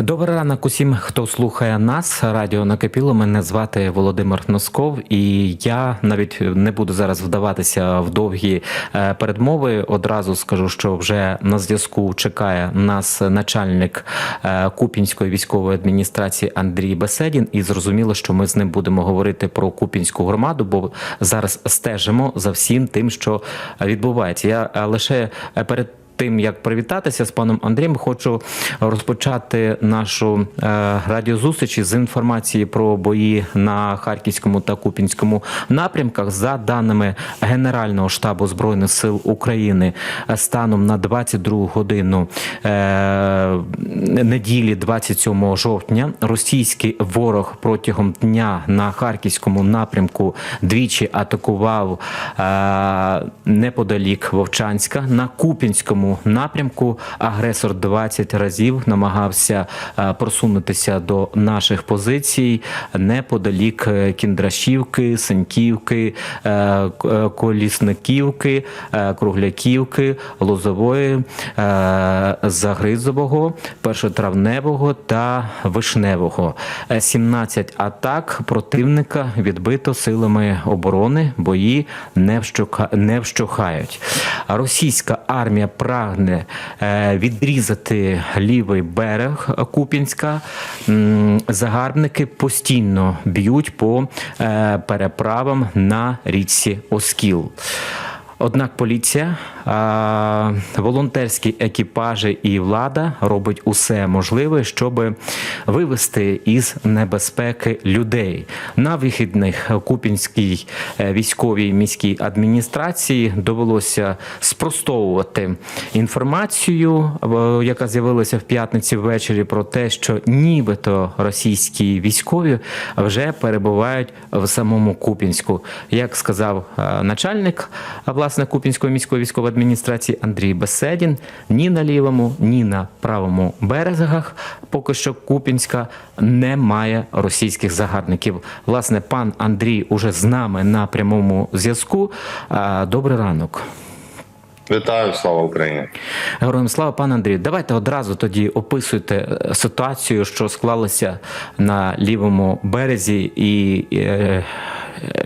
Добрий ранок усім, хто слухає нас. Радіо накипіло. Мене звати Володимир Носков, і я навіть не буду зараз вдаватися в довгі е, передмови. Одразу скажу, що вже на зв'язку чекає нас начальник е, Купінської військової адміністрації Андрій Беседін. І зрозуміло, що ми з ним будемо говорити про Купінську громаду, бо зараз стежимо за всім тим, що відбувається. Я е, лише перед тим як привітатися з паном Андрієм, хочу розпочати нашу е, радіозустріч з інформації про бої на харківському та купінському напрямках. За даними Генерального штабу збройних сил України, станом на 22 годину е, неділі, 27 жовтня, російський ворог протягом дня на харківському напрямку двічі атакував е, неподалік Вовчанська на Купінському напрямку. Агресор 20 разів намагався е, просунутися до наших позицій неподалік е, Кіндрашівки, Сеньківки, е, Колісниківки, Кругляківки, Лозової, Загризового, Першотравневого та Вишневого. Е, 17 атак противника відбито силами оборони. Бої не вщухають. Російська армія прагне е, відрізати лівий берег Купінська. Загарбники постійно б'ють по е, переправам на річці Оскіл. Однак поліція, волонтерські екіпажі і влада робить усе можливе, щоб вивести із небезпеки людей. На вихідних Купінській е, військовій міській адміністрації довелося спростовувати інформацію, яка з'явилася в п'ятниці ввечері, про те, що нібито російські військові вже перебувають в самому Купінську. Як сказав е, начальник а, власне Купінської міської військової адміністрації Андрій Беседін, ні на лівому, ні на правому берегах поки що Купінська немає російських загарбників. Власне, пан Андрій уже з нами на прямому зв'язку. Добрий ранок. Вітаю, слава Україні. Героям слава, пане Андрію. Давайте одразу тоді описуйте е, ситуацію, що склалася на лівому березі, і е,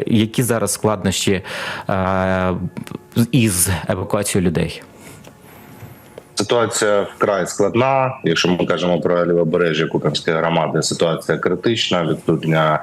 які зараз складнощі е, із евакуацією людей. Ситуація вкрай складна. Якщо ми кажемо про лівобережжя Куп'янської громади, ситуація критична, відсутня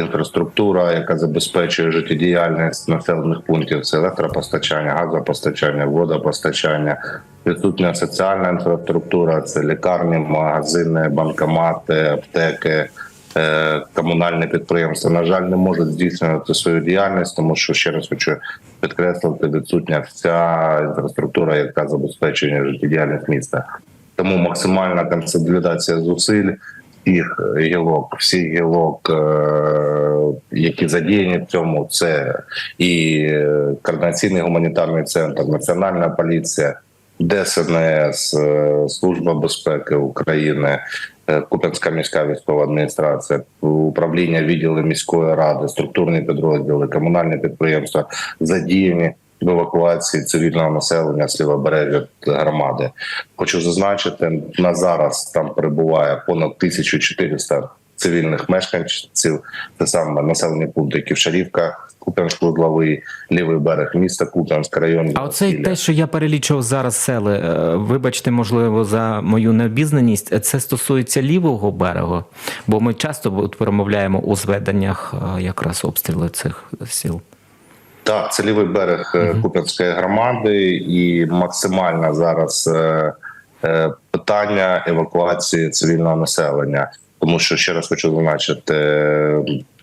інфраструктура, яка забезпечує життєдіяльність населених пунктів. Це електропостачання, газопостачання, водопостачання, відсутня соціальна інфраструктура, це лікарні, магазини, банкомати, аптеки. Е, Комунальні підприємства на жаль не можуть здійснювати свою діяльність, тому що ще раз хочу підкреслити, відсутня вся інфраструктура, яка забезпечує життєдіяльність міста. Тому максимальна консолідація зусиль всіх гілок, всіх гілок, е, які задіяні в цьому, це і координаційний гуманітарний центр, національна поліція, ДСНС, е, Служба безпеки України. Е, Куп'янська міська військова адміністрація, управління відділу міської ради, структурні підрозділи, комунальні підприємства задіяні в евакуації цивільного населення з лівобережжя громади. Хочу зазначити, на зараз там перебуває понад 1400 цивільних мешканців. Це саме населені пункти Ківшарівка, Куп'янськ вузловий, лівий берег міста Куп'янськ, район. А оце те, що я перелічував зараз сели. е, Вибачте, можливо, за мою необізнаність. Це стосується лівого берегу, бо ми часто промовляємо у зведеннях е, якраз обстріли цих сіл. Так, це лівий берег е, Куп'янської громади, і максимально зараз е, е, питання евакуації цивільного населення. Тому що ще раз хочу зазначити,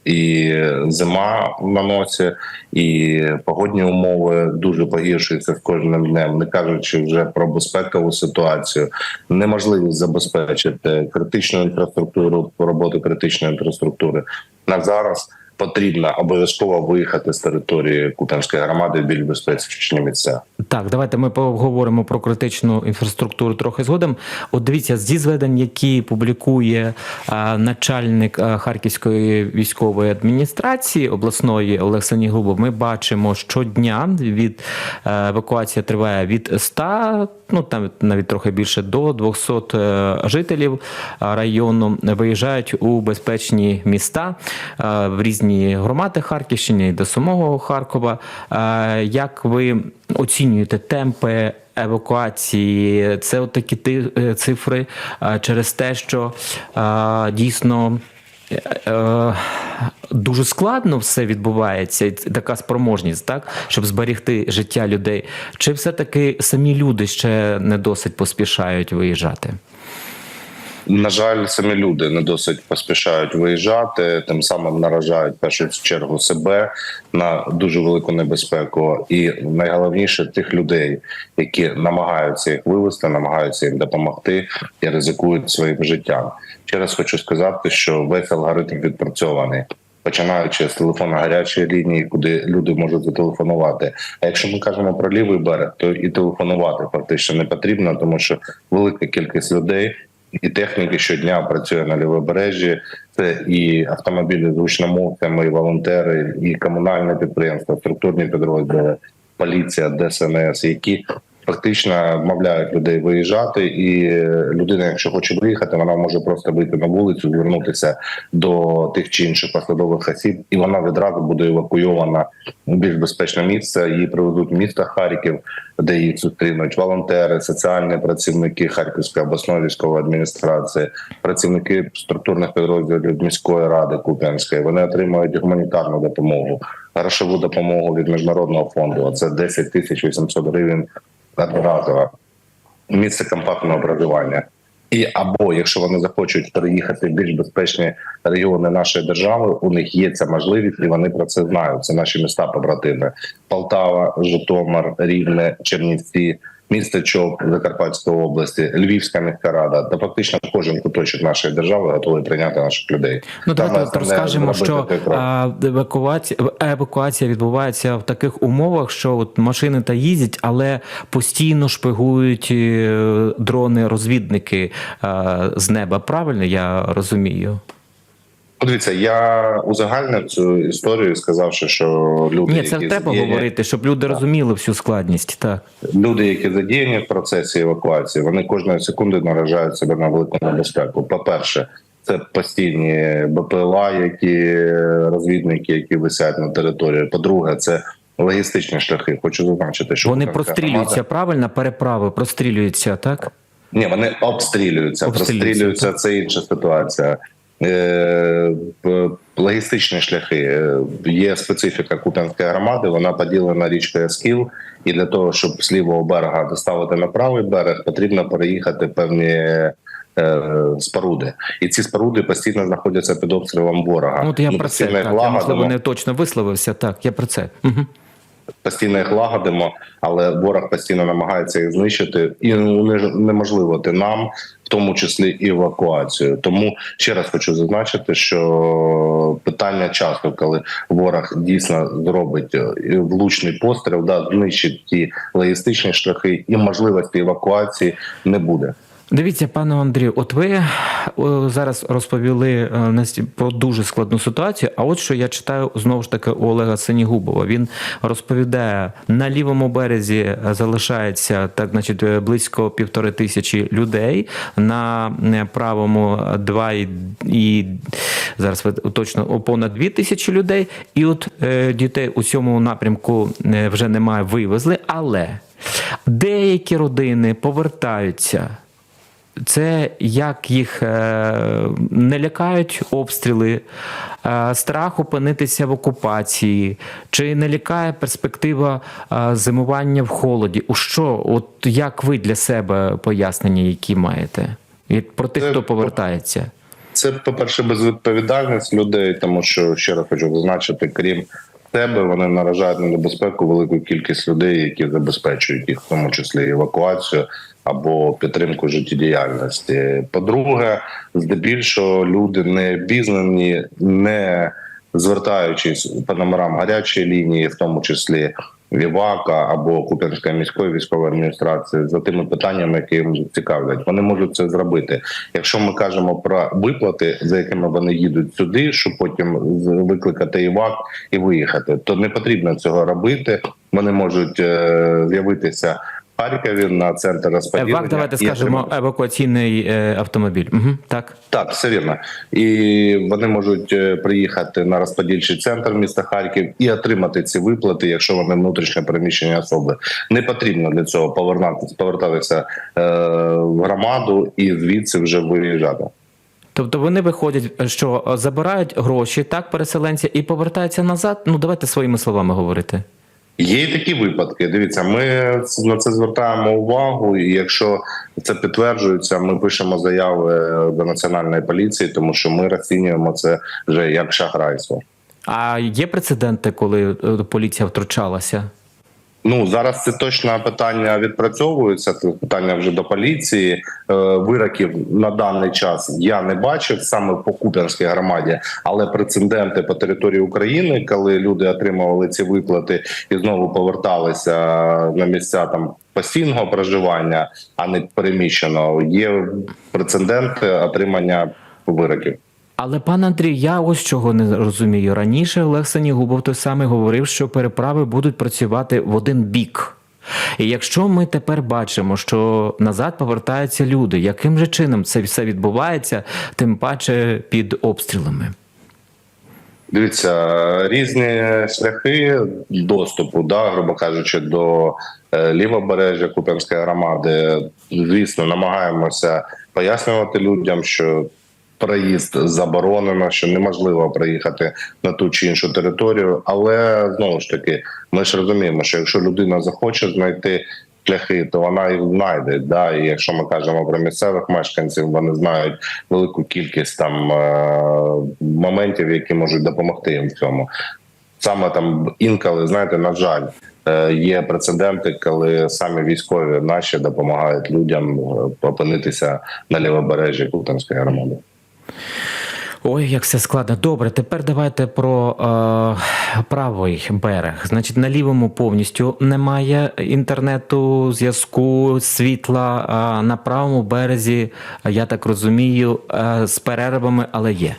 і зима на носі, і погодні умови дуже погіршуються з кожним днем, не кажучи вже про безпекову ситуацію, неможливість забезпечити критичну інфраструктуру, роботу критичної інфраструктури. На зараз потрібно обов'язково виїхати з території Куп'янської громади в більш безпечні місця. Так, давайте ми поговоримо про критичну інфраструктуру трохи згодом. От дивіться, зі зведень, які публікує а, начальник а, Харківської військової адміністрації обласної Олег Санігубов, ми бачимо щодня від е, евакуація триває від 100, ну там навіть трохи більше до 200 е, жителів а, району виїжджають у безпечні міста е, в різні громади Харківщини і до самого Харкова. Е, Як ви оцінюєте темпи евакуації? Це от такі е, цифри е, через те, що дійсно. Дуже складно все відбувається, така спроможність, так щоб зберегти життя людей. Чи все-таки самі люди ще не досить поспішають виїжджати? На жаль, самі люди не досить поспішають виїжджати, тим самим наражають першу чергу себе на дуже велику небезпеку, і найголовніше тих людей, які намагаються їх вивести, намагаються їм допомогти і ризикують своїм життям. Ще раз хочу сказати, що весь алгоритм відпрацьований. Починаючи з телефону гарячої лінії, куди люди можуть зателефонувати. А якщо ми кажемо про лівий берег, то і телефонувати фактично не потрібно, тому що велика кількість людей і техніки щодня працює на лівобережжі. Це і автомобілі з гучномовцями, і волонтери, і комунальне підприємство, структурні підрозділи, поліція, ДСНС, які фактично вмовляють людей виїжджати. І людина, якщо хоче виїхати, вона може просто вийти на вулицю, звернутися до тих чи інших посадових осіб, і вона відразу буде евакуйована в більш безпечне місце. Її привезуть в місто Харків, де їх зустрінуть волонтери, соціальні працівники Харківської обласної військової адміністрації, працівники структурних підрозділів міської ради Куп'янської. Вони отримують гуманітарну допомогу, грошову допомогу від міжнародного фонду. Це 10 тисяч 800 гривень одноразово. Місце компактного проживання. І або якщо вони захочуть переїхати в більш безпечні регіони нашої держави, у них є ця можливість, і вони про це знають. Це наші міста побратими: Полтава, Житомир, Рівне, Чернівці, місто Чоп Закарпатської області, Львівська міська рада та фактично кожен куточок нашої держави готовий прийняти наших людей. Ну давайте от розкажемо, що евакуація евакуація відбувається в таких умовах, що от машини та їздять, але постійно шпигують е, дрони-розвідники е, з неба. Правильно я розумію? Подивіться, я узагальнив цю історію, сказавши, що люди, Ні, це які треба задіяні- говорити, щоб люди розуміли всю складність. Так люди, які задіяні в процесі евакуації, вони кожної секунди наражають себе на велику небезпеку. По-перше, це постійні БПЛА, які розвідники, які висять на території. По-друге, це логістичні шляхи. Хочу зазначити, що вони прострілюються громада- правильно, переправи прострілюються, так? Ні, вони обстрілюються. Обстрілюються, Прострілюються це інша ситуація. Е, логістичні шляхи Е, є специфіка Куп'янської громади. Вона поділена річкою Ескіл, і для того, щоб з лівого берега доставити на правий берег, потрібно переїхати певні. е, Споруди, і ці споруди постійно знаходяться під обстрілом ворога. Ну, от я Ми про це так. Я, можливо, не точно висловився. Так, я про це. Угу. Постійно їх лагодимо, але ворог постійно намагається їх знищити, і неможливо нам, в тому числі евакуацію. Тому ще раз хочу зазначити, що питання часу, коли ворог дійсно зробить е, влучний постріл, да знищить ті логістичні шляхи і можливості евакуації не буде. Дивіться, пане Андрію, от ви зараз розповіли е, про дуже складну ситуацію. А от що я читаю знову ж таки у Олега Сенігубова. Він розповідає, на лівому березі е, залишається так, значить, е, близько півтори тисячі людей, на е, правому два і, і зараз точно понад дві тисячі людей. І от е, дітей у цьому напрямку е, вже немає, вивезли, але деякі родини повертаються. Це як їх е, не лякають обстріли, е, страх опинитися в окупації, чи не лякає перспектива е, зимування в холоді? У що, от як ви для себе пояснення, які маєте? І про тих, хто повертається? Це, по-перше, безвідповідальність людей, тому що ще раз хочу зазначити, крім себе, вони наражають на небезпеку велику кількість людей, які забезпечують їх, в тому числі евакуацію або підтримку життєдіяльності. По-друге, здебільшого люди не обізнані, не звертаючись по номерам гарячої лінії, в тому числі Вівака або Куп'янської міської військової адміністрації, за тими питаннями, які їм цікавлять, вони можуть це зробити. Якщо ми кажемо про виплати, за якими вони їдуть сюди, щоб потім викликати івак і виїхати, то не потрібно цього робити. Вони можуть е, з'явитися Харкові на центр розподілення. Евак, давайте скажемо, евакуаційний е, автомобіль. Угу, так. так, все вірно. І вони можуть е, приїхати на розподільчий центр міста Харків і отримати ці виплати, якщо вони внутрішньо переміщені особи. Не потрібно для цього повертатися, повертатися е, в громаду і звідси вже виїжджати. Тобто вони виходять, що е, забирають гроші, так, переселенці, і повертаються назад. Ну, давайте своїми словами говорити. Є і такі випадки. Дивіться, ми на це звертаємо увагу, і якщо це підтверджується, ми пишемо заяви до національної поліції, тому що ми розцінюємо це вже як шахрайство. А є прецеденти, коли е, поліція втручалася? Ну зараз це точно питання відпрацьовується. Це питання вже до поліції. Е, Вироків на даний час я не бачив саме по Куп'янській громаді, але прецеденти по території України, коли люди отримували ці виплати і знову поверталися на місця там постійного проживання, а не переміщеного, є прецеденти отримання вироків. Але пан Андрій, я ось чого не розумію. Раніше Олег Санігубов той самий говорив, що переправи будуть працювати в один бік. І якщо ми тепер бачимо, що назад повертаються люди, яким же чином це все відбувається, тим паче під обстрілами? Дивіться, різні шляхи доступу, да, грубо кажучи, до е, лівобережжя Куп'янської громади. Звісно, намагаємося пояснювати людям, що проїзд заборонено, що неможливо проїхати на ту чи іншу територію. Але знову ж таки, ми ж розуміємо, що якщо людина захоче знайти шляхи, то вона їх знайде. Да? І якщо ми кажемо про місцевих мешканців, вони знають велику кількість там е, моментів, які можуть допомогти їм в цьому. Саме там інколи, знаєте, на жаль, е, є прецеденти, коли самі військові наші допомагають людям е, опинитися на лівобережжі Кутанської громади. Ой, як все складно. Добре, тепер давайте про е, правий берег. Значить, на лівому повністю немає інтернету, зв'язку, світла. А на правому березі, я так розумію, е, з перервами, але є.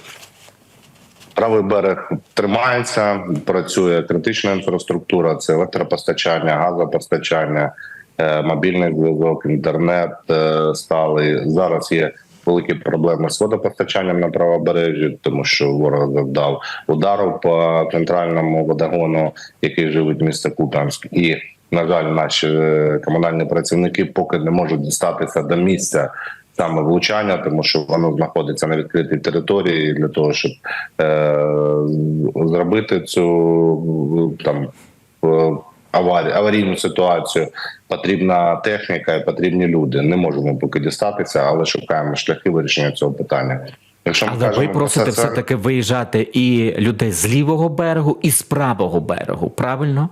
Правий берег тримається, працює критична інфраструктура, це електропостачання, газопостачання, е, мобільний зв'язок, інтернет е, сталий. Зараз є великі проблеми з водопостачанням на правобережжі, тому що ворог завдав удару по центральному водогону, який живить місто Куп'янськ. І на жаль, наші е, комунальні працівники поки не можуть дістатися до місця саме влучання, тому що воно знаходиться на відкритій території для того, щоб е, зробити цю там е, аварі, аварійну ситуацію. Потрібна техніка і потрібні люди. Не можемо поки дістатися, але шукаємо шляхи вирішення цього питання. Якщо ми Але ви кажемо про просите це, це- все-таки виїжджати і людей з лівого берегу, і з правого берегу, правильно?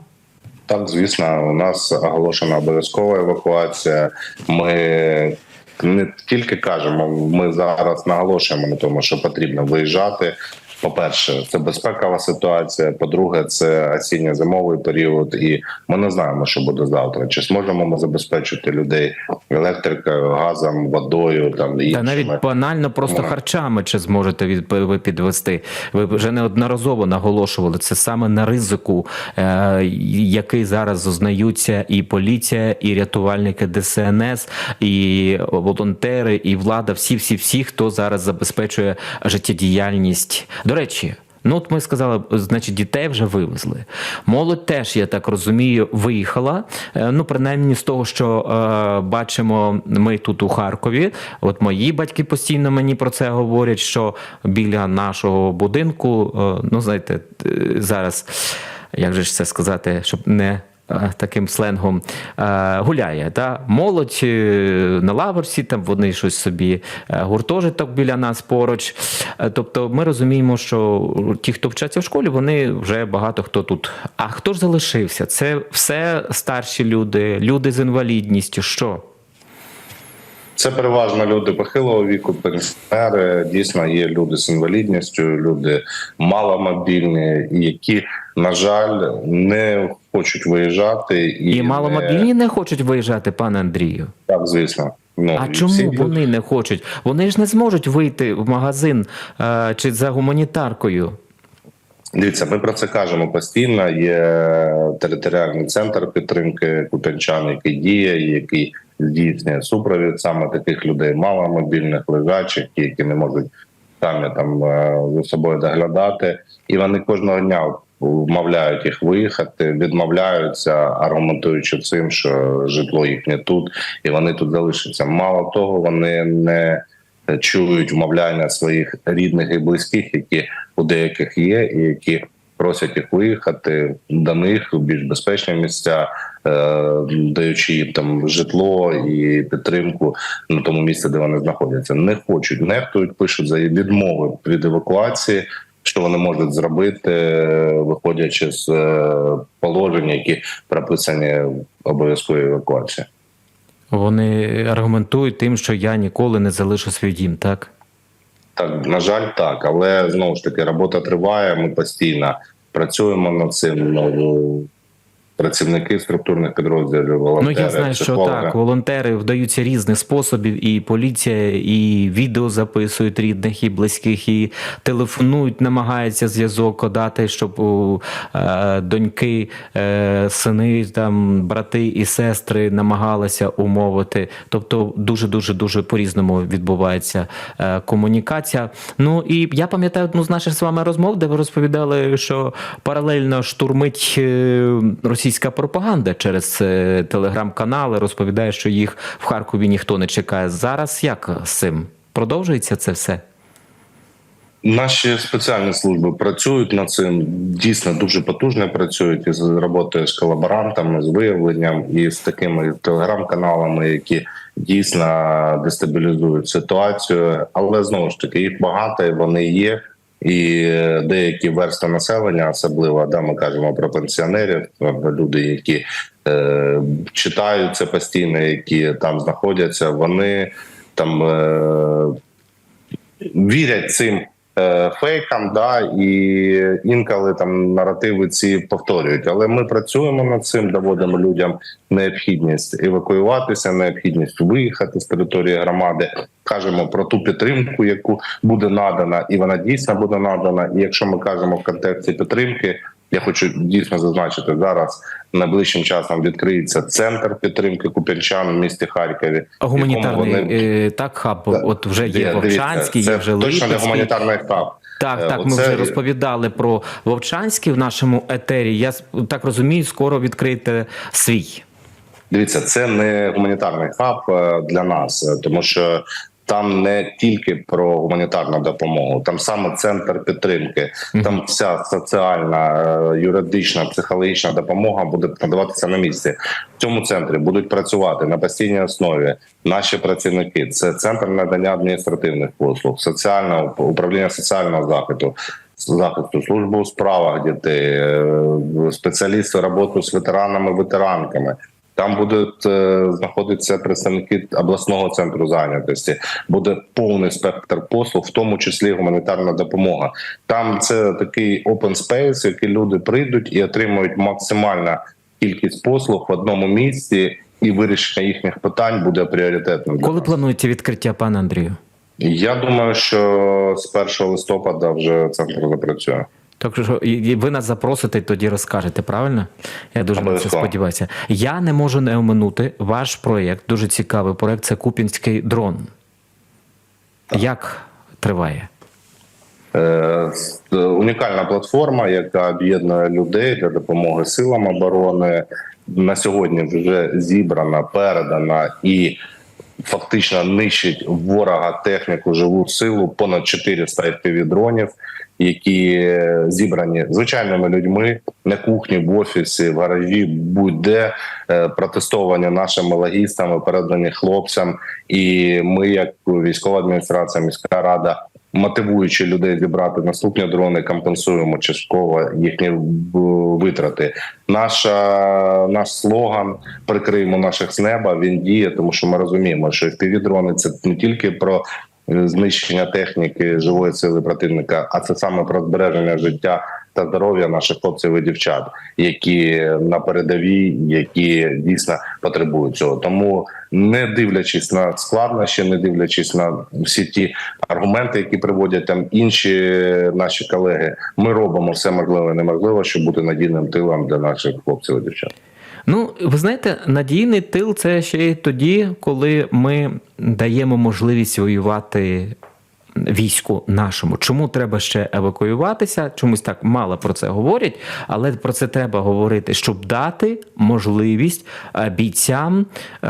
Так, звісно, у нас оголошена обов'язкова евакуація. Ми не тільки кажемо, ми зараз наголошуємо на тому, що потрібно виїжджати. По-перше, це безпекова ситуація. По-друге, це осінньо-зимовий період, і ми не знаємо, що буде завтра. Чи зможемо ми забезпечити людей електрикою, газом, водою там і Та навіть банально просто Ну. харчами чи зможете від, ви підвести. Ви вже неодноразово наголошували це саме на ризику, е, який зараз зазнаються і поліція, і рятувальники ДСНС, і волонтери, і влада. Всі, всі, всі, хто зараз забезпечує життєдіяльність. До речі. Ну, от ми сказали, значить, дітей вже вивезли. Молодь теж, я так розумію, виїхала. Е, Ну, принаймні з того, що е, бачимо ми тут у Харкові. От мої батьки постійно мені про це говорять, що біля нашого будинку, е, ну знаєте, е, зараз, як же ж це сказати, щоб не. Е, Таким сленгом е, гуляє. Та? Молодь е, на лаверсі, там вони щось собі гуртожиток біля нас поруч. Тобто ми розуміємо, що ті, хто вчаться в школі, вони вже багато хто тут. А хто ж залишився? Це все старші люди, люди з інвалідністю. Що? Це переважно люди похилого віку, пенсіонери. Дійсно, є люди з інвалідністю, люди маломобільні, які, на жаль, не хочуть виїжджати і, І маломобільні не хочуть виїжджати, пане Андрію. Так, звісно. Ну, А чому всі вони не хочуть? Вони ж не зможуть вийти в магазин е, чи за гуманітаркою. Дивіться, ми про це кажемо постійно. Є територіальний центр підтримки купянчан, який діє, який здійснює супровід саме таких людей, маломобільних, лежачих, ті, які не можуть самі там е, за собою доглядати, і вони кожного дня вмовляють їх виїхати, відмовляються, аргументуючи цим, що житло їхнє тут, і вони тут залишаться. Мало того, вони не чують вмовляння своїх рідних і близьких, які у деяких є, і які просять їх виїхати до них у більш безпечні місця, е, даючи їм там житло і підтримку на тому місці, де вони знаходяться. Не хочуть, нехтують, пишуть за відмови від евакуації. Що вони можуть зробити, виходячи з е, положень, які прописані в обов'язковій евакуації? Вони аргументують тим, що я ніколи не залишу свій дім, так? Так, на жаль, так, але знову ж таки робота триває. Ми постійно працюємо над цим. Працівники структурних підрозділів, Ну я знаю, що психологи. так. Волонтери вдаються різних способів, і поліція, і відео записують рідних і близьких, і телефонують, намагаються зв'язок дати, щоб у е, доньки, е, сини, там брати і сестри намагалися умовити. Тобто, дуже дуже дуже по різному відбувається е, комунікація. Ну і я пам'ятаю одну з наших з вами розмов, де ви розповідали, що паралельно штурмить е, російська пропаганда через е, телеграм-канали, розповідає, що їх в Харкові ніхто не чекає. Зараз як з цим продовжується це все? Наші спеціальні служби працюють над цим. Дійсно дуже потужно працюють із роботою з колаборантами, з виявленням і з такими телеграм-каналами, які дійсно дестабілізують ситуацію. Але знову ж таки їх багато, і вони є. І деякі версти населення, особливо да, ми кажемо про пенсіонерів, люди, які е, читають це постійно, які там знаходяться, вони там е, вірять цим фейкам, да, і інколи там наративи ці повторюють. Але ми працюємо над цим, доводимо людям необхідність евакуюватися, необхідність виїхати з території громади. Кажемо про ту підтримку, яку буде надана, і вона дійсно буде надана. І якщо ми кажемо в контексті підтримки. Я хочу дійсно зазначити зараз. Найближчим часом відкриється центр підтримки купянчан в місті Харкові. А Гуманітарний вони- е, так хаб, Так, от вже є Дивіться, Вовчанський, є вже точно не гуманітарний хаб. Так, Е, так, ми вже розповідали про Вовчанський в нашому етері. Я так розумію, скоро відкриєте свій. Дивіться, це не гуманітарний хаб е, для нас, тому що там не тільки про гуманітарну допомогу, там саме центр підтримки, там вся соціальна, е, юридична, психологічна допомога буде надаватися на місці. В цьому центрі будуть працювати на постійній основі наші працівники. Це центр надання адміністративних послуг, соціального управління соціального захисту. Захисту службу у справах дітей, е, спеціалісти роботу з ветеранами, ветеранками. Там будуть е, знаходитися представники обласного центру зайнятості. Буде повний спектр послуг, в тому числі гуманітарна допомога. Там це такий open space, який люди прийдуть і отримують максимальну кількість послуг в одному місці, і вирішення їхніх питань буде пріоритетним. Коли плануєте відкриття, пане Андрію? Я думаю, що з 1 листопада вже центр запрацює. Так що ви нас запросите, тоді розкажете, правильно? Я дуже на це сподіваюся. Я не можу не оминути ваш проєкт, дуже цікавий проєкт. Це Купінський дрон. Як триває? Е, е, унікальна платформа, яка об'єднує людей для допомоги силам оборони. На сьогодні вже зібрана, передана і фактично нищить ворога техніку живу силу понад 400 FPV-дронів, які зібрані звичайними людьми на кухні, в офісі, в гаражі, будь-де е, протестовані нашими логістами, передані хлопцям. І ми, як військова адміністрація, міська рада, мотивуючи людей зібрати наступні дрони, компенсуємо частково їхні е, витрати. Наша наш слоган прикриємо наших з неба. Він діє, тому що ми розуміємо, що FPV-дрони – це не тільки про е, знищення техніки живої сили противника, а це саме про збереження життя та здоров'я наших хлопців і дівчат, які на передовій, які дійсно потребують цього. Тому не дивлячись на складнощі, не дивлячись на всі ті аргументи, які приводять там інші наші колеги, ми робимо все можливе і неможливе, щоб бути надійним тилом для наших хлопців і дівчат. Ну, ви знаєте, надійний тил це ще й тоді, коли ми даємо можливість воювати війську нашому. Чому треба ще евакуюватися? Чомусь так мало про це говорять, але про це треба говорити, щоб дати можливість е, бійцям е,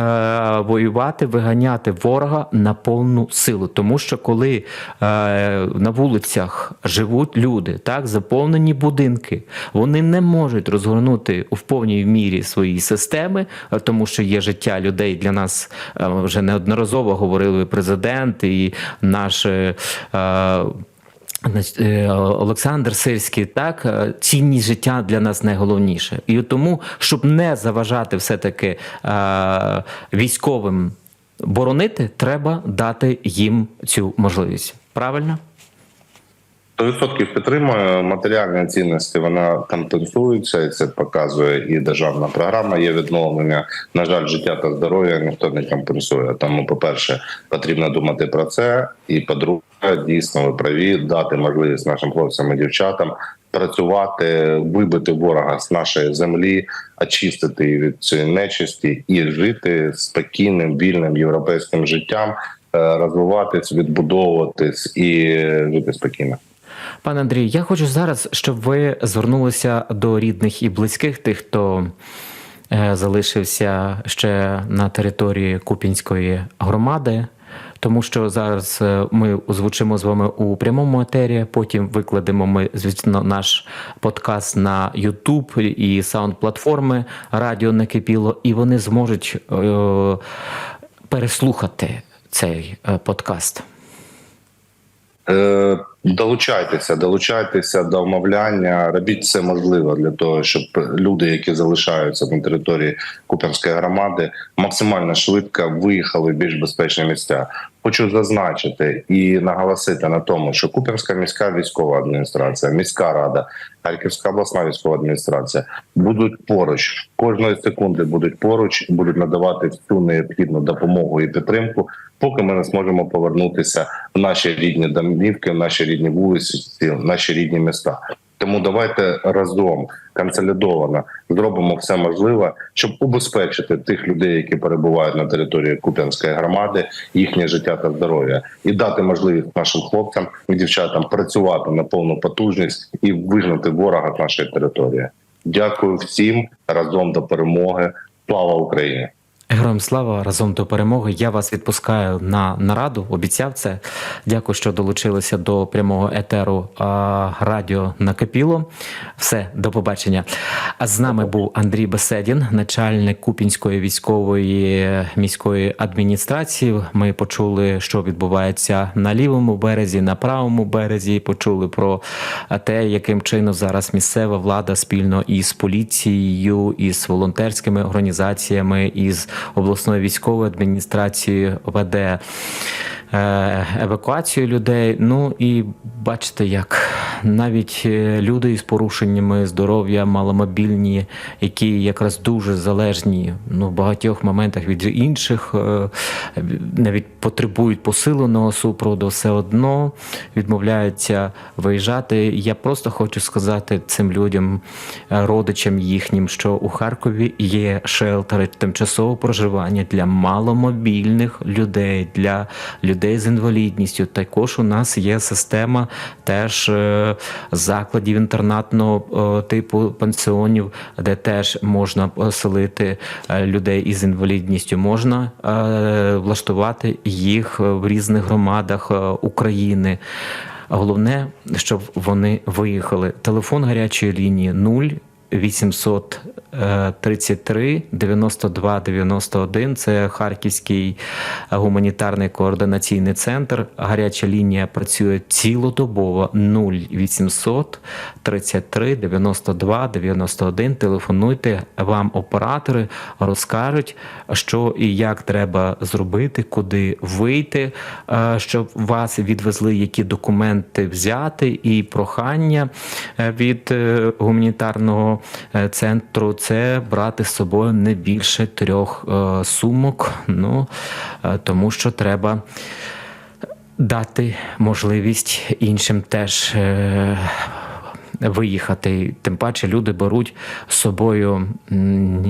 воювати, виганяти ворога на повну силу. Тому що коли е, на вулицях живуть люди, так заповнені будинки, вони не можуть розгорнути в повній мірі свої системи, тому що є життя людей для нас вже неодноразово говорили президент і наш. Е, е, Олександр Сирський, так е, цінність життя для нас найголовніше, і тому, щоб не заважати все-таки е, військовим боронити, треба дати їм цю можливість. Правильно? 100% підтримую матеріальні цінності. Вона компенсується, і це показує і державна програма. Є відновлення. На жаль, життя та здоров'я ніхто не компенсує. Тому, по перше, потрібно думати про це. І по-друге, дійсно ви праві дати можливість нашим хлопцям і дівчатам працювати, вибити ворога з нашої землі, очистити її від цієї нечисті і жити спокійним, вільним європейським життям, е, розвиватись, відбудовуватись і жити спокійно. Пане Андрію, я хочу зараз, щоб ви звернулися до рідних і близьких, тих, хто е, залишився ще на території Купінської громади. Тому що зараз е, ми озвучимо з вами у прямому етері. Потім викладемо ми звісно наш подкаст на YouTube і саунд-платформи Радіо Накипіло, і вони зможуть е, переслухати цей подкаст. Е, Долучайтеся, долучайтеся до вмовляння. Робіть все можливе для того, щоб люди, які залишаються на території Куп'янської громади, максимально швидко виїхали в більш безпечні місця. Хочу зазначити і наголосити на тому, що Куп'янська міська військова адміністрація, міська рада, Харківська обласна військова адміністрація будуть поруч кожної секунди будуть поруч, будуть надавати всю необхідну допомогу і підтримку, поки ми не зможемо повернутися в наші рідні домівки, в наші рідні вулиці, в наші рідні міста. Тому давайте разом консолідовано зробимо все можливе, щоб убезпечити тих людей, які перебувають на території Куп'янської громади, їхнє життя та здоров'я, і дати можливість нашим хлопцям і дівчатам працювати на повну потужність і вигнати ворога з нашої території. Дякую всім разом до перемоги. Слава Україні! Героям слава разом до перемоги. Я вас відпускаю на нараду. Обіцяв це. Дякую, що долучилися до прямого етеру а, радіо Накипіло. Все, до побачення. А з нами був Андрій Беседін, начальник Купінської військової міської адміністрації. Ми почули, що відбувається на лівому березі, на правому березі. Почули про те, яким чином зараз місцева влада спільно із поліцією, із волонтерськими організаціями, із обласною військової адміністрації е, евакуацію людей. Ну і бачите, як навіть е, люди із порушеннями здоров'я, маломобільні, які якраз дуже залежні ну, в багатьох моментах від інших, е, навіть потребують посиленого супроводу, все одно відмовляються виїжджати. Я просто хочу сказати цим людям, е, родичам їхнім, що у Харкові є шелтери тимчасового проживання для маломобільних людей, для людей з інвалідністю. Також у нас є система теж е, закладів інтернатного е, типу пансіонів, де теж можна поселити е, людей із інвалідністю. Можна влаштувати їх в різних громадах України. Головне, щоб вони виїхали. Телефон гарячої лінії 0 833 92 91. Це Харківський гуманітарний координаційний центр. Гаряча лінія працює цілодобово 0800 33 92 91. Телефонуйте, вам оператори розкажуть, що і як треба зробити, куди вийти, е, щоб вас відвезли, які документи взяти, і прохання е, від е, гуманітарного е, центру це брати з собою не більше трьох е, сумок. Ну е, тому що треба дати можливість іншим теж. е, Виїхати, тим паче люди беруть з собою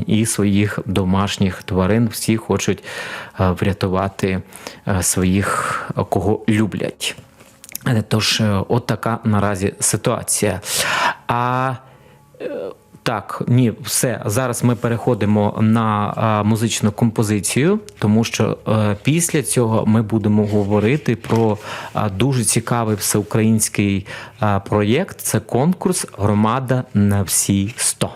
і своїх домашніх тварин. Всі хочуть врятувати своїх, кого люблять. Тож, от така наразі ситуація. А так, ні, все. Зараз ми переходимо на а, музичну композицію, тому що е, після цього ми будемо говорити про а, дуже цікавий всеукраїнський проєкт. Це конкурс Громада на всі 100.